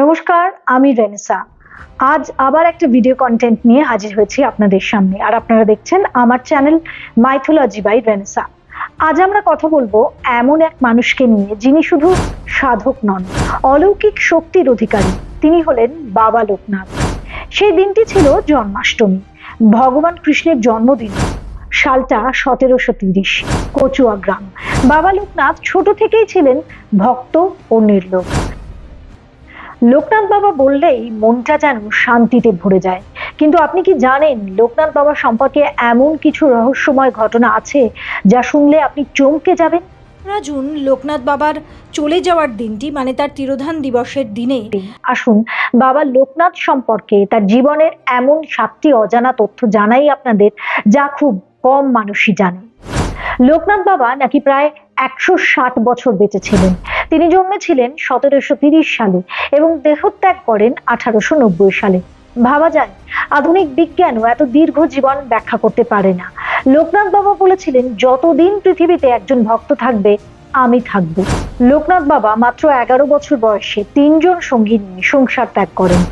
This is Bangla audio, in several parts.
নমস্কার, আমি রেনেসা। আজ আবার একটা ভিডিও কন্টেন্ট নিয়ে হাজির হয়েছি আপনাদের সামনে। আর আপনারা দেখছেন আমার চ্যানেল মাইথোলজি বাই রেনেসা আজ আমরা কথা বলব এমন এক মানুষকে নিয়ে যিনি শুধু সাধক নন, অলৌকিক শক্তির অধিকারী। তিনি হলেন বাবা লোকনাথ। সেই দিনটি ছিল জন্মাষ্টমী। ভগবান কৃষ্ণের জন্মদিন। সালটা সতেরোশো তিরিশ, কচুয়া গ্রাম। বাবা লোকনাথ ছোট থেকেই ছিলেন ভক্ত ও নির্লোভ লোকনাথ বাবা বললেই মনটা যেন শান্তিতে ভরে যায়। কিন্তু আপনি কি জানেন লোকনাথ বাবা সম্পর্কে এমন কিছু রহস্যময় ঘটনা আছে যা শুনলে আপনি চমকে যাবেন? পনেরো জুন লোকনাথ বাবার চলে যাওয়ার দিনটি মানে তার তিরোধান দিবসের দিনে। আসুন বাবা লোকনাথ সম্পর্কে তার জীবনের এমন সাতটি অজানা তথ্য জানাই আপনাদের যা খুব কম মানুষই জানে। লোকনাথ বাবা নাকি প্রায় একশো ষাট বছর বেঁচে ছিলেন। তিনি জন্মেছিলেন সতেরোশো তিরিশ সালে এবং দেহত্যাগ করেন আঠারোশো নব্বই সালে। ভাবা যায়, আধুনিক বিজ্ঞানও এত দীর্ঘ জীবন ব্যাখ্যা করতে পারে না। লোকনাথ বাবা বলেছিলেন, যতদিন পৃথিবীতে একজন ভক্ত থাকবে, আমি থাকব। লোকনাথ বাবা মাত্র এগারো বছর বয়সে তিনজন সঙ্গী নিয়ে সংসার ত্যাগ করেন।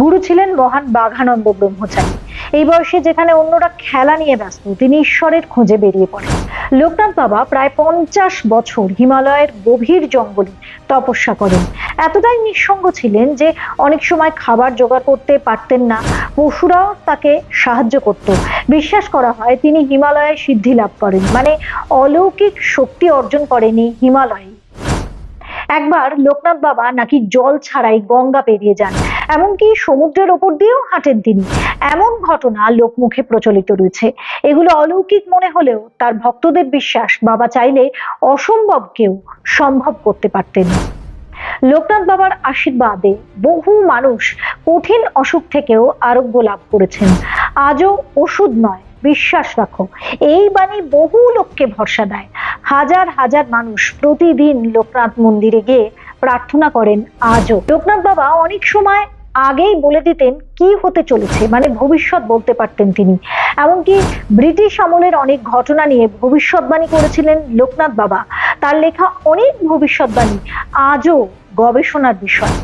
গুরু ছিলেন মহান বাঘানন্দ ব্রহ্মচারী। এই বয়সে যেখানে অন্যরা খেলা নিয়ে ব্যস্ত, তিনি ঈশ্বরের খোঁজে বেরিয়ে পড়েন। লোকনাথ বাবা প্রায় পঞ্চাশ বছর হিমালয়ের গভীর জঙ্গলে তপস্যা করেন। এতটাই নিঃসঙ্গ ছিলেন যে অনেক সময় খাবার জোগাড় করতে পারতেন না। পশুরাও তাকে সাহায্য করত। বিশ্বাস করা হয় তিনি হিমালয়ে সিদ্ধি লাভ করেন মানে অলৌকিক শক্তি অর্জন করেনি হিমালয়ে। একবার লোকনাথ বাবা নাকি জল ছাড়াই গঙ্গা পেরিয়ে যান। এমনকি সমুদ্রের ওপর দিয়েও হাঁটেন তিনি। এমন ঘটনা লোকমুখে প্রচলিত রয়েছে। এগুলো অলৌকিক মনে হলেও তার ভক্তদের বিশ্বাস বাবা চাইলে অসম্ভবকেও সম্ভব করতে পারতেন লোকনাথ বাবার আশীর্বাদে বহু মানুষ কঠিন অসুখ থেকেও আরোগ্য লাভ করেছেন। আজও ওষুধ নয়, বিশ্বাস রাখো, এই বাণী বহু লোককে ভরসা দেয়। হাজার হাজার মানুষ প্রতিদিন লোকনাথ মন্দিরে গিয়ে প্রার্থনা করেন আজও। লোকনাথ বাবা অনেক সময় আগেই বলে দিতেন কি হতে চলেছে মানে ভবিষ্যৎ বলতে পারতেন তিনি। এমনকি ব্রিটিশ আমলের অনেক ঘটনা নিয়ে ভবিষ্যৎবাণী করেছিলেন লোকনাথ বাবা। তার লেখা অনেক ভবিষ্যৎবাণী, আজও গবেষণার বিষয়।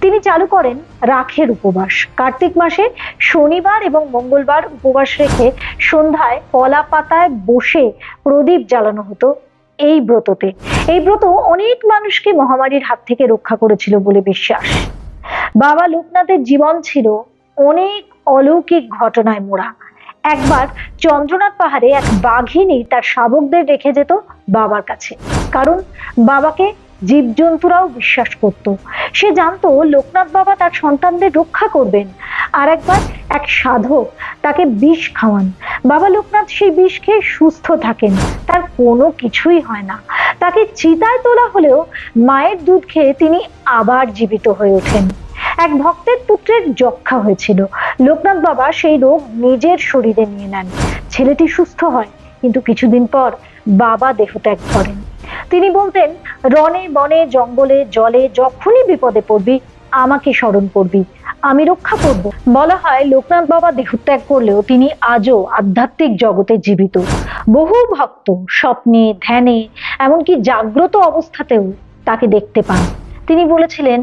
তিনি চালু করেন রাখের উপবাস। কার্তিক মাসে শনিবার এবং মঙ্গলবার উপবাস রেখে সন্ধ্যায় কলা পাতায় বসে প্রদীপ জ্বালানো হতো এই ব্রততে। এই ব্রত অনেক মানুষকে মহামারীর হাত থেকে রক্ষা করেছিল বলে বিশ্বাস। বাবা লোকনাথের জীবন ছিল অনেক অলৌকিক ঘটনায় মোড়া। একবার চন্দ্রনাথ পাহাড়ে এক বাঘিনী তার শাবকদের রেখে যেত বাবার কাছে। কারণ বাবাকে জীবজন্তুরাও বিশ্বাস করত। সে জানতো লোকনাথ বাবা তার সন্তানদের রক্ষা করবেন। আর একবার এক সাধক তাকে বিষ খাওয়ান। বাবা লোকনাথ সেই বিষ খেয়ে সুস্থ থাকেন। তার কোনো কিছুই হয় না। তাকে চিতায় তোলা হলেও মায়ের দুধ খেয়ে তিনি আবার জীবিত হয়ে ওঠেন। এক ভক্তের পুত্রের যক্ষা হয়েছিল। লোকনাথ বাবা সেই রোগ নিজের শরীরে নিয়ে নেন। ছেলেটি সুস্থ হয়, কিন্তু কিছুদিন পর বাবা দেহত্যাগ করেন। তিনি বলতেন রনে বনে, জঙ্গলে, জলে, যখনই বিপদে পড়বি, আমাকে স্মরণ করবি, আমি রক্ষা করব। বলা হয়, লোকনাথ বাবা দেহত্যাগ করলেও তিনি আজও আধ্যাত্মিক জগতে জীবিত। বহু ভক্ত স্বপ্নে, ধ্যানে, এমনকি জাগ্রত অবস্থাতেও তাকে দেখতে পান। তিনি বলেছিলেন,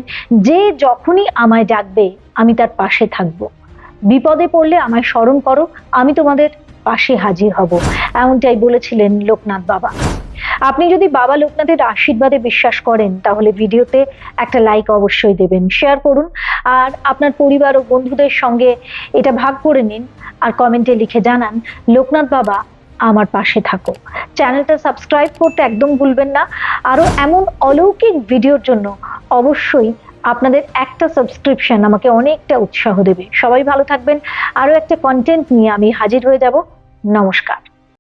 যে যখনই আমায় ডাকবে, আমি তার পাশে থাকব। বিপদে পড়লে আমায় স্মরণ করো, আমি তোমাদের পাশে হাজির হব। এমনটাই বলেছিলেন লোকনাথ বাবা। আপনি যদি বাবা লোকনাথের আশীর্বাদে বিশ্বাস করেন, তাহলে ভিডিওতে একটা লাইক অবশ্যই দেবেন শেয়ার করুন, আর আপনার পরিবার ও বন্ধুদের সঙ্গে এটা ভাগ করে নিন, আর কমেন্টে লিখে জানান, লোকনাথ বাবা আমার পাশে থাকো। চ্যানেলটা সাবস্ক্রাইব করতে একদম ভুলবেন না। আরও এমন অলৌকিক ভিডিওর জন্য অবশ্যই আপনাদের একটা সাবস্ক্রিপশন আমাকে অনেকটা উৎসাহ দেবে। সবাই ভালো থাকবেন। আরও একটা কন্টেন্ট নিয়ে আমি হাজির হয়ে যাব। নমস্কার।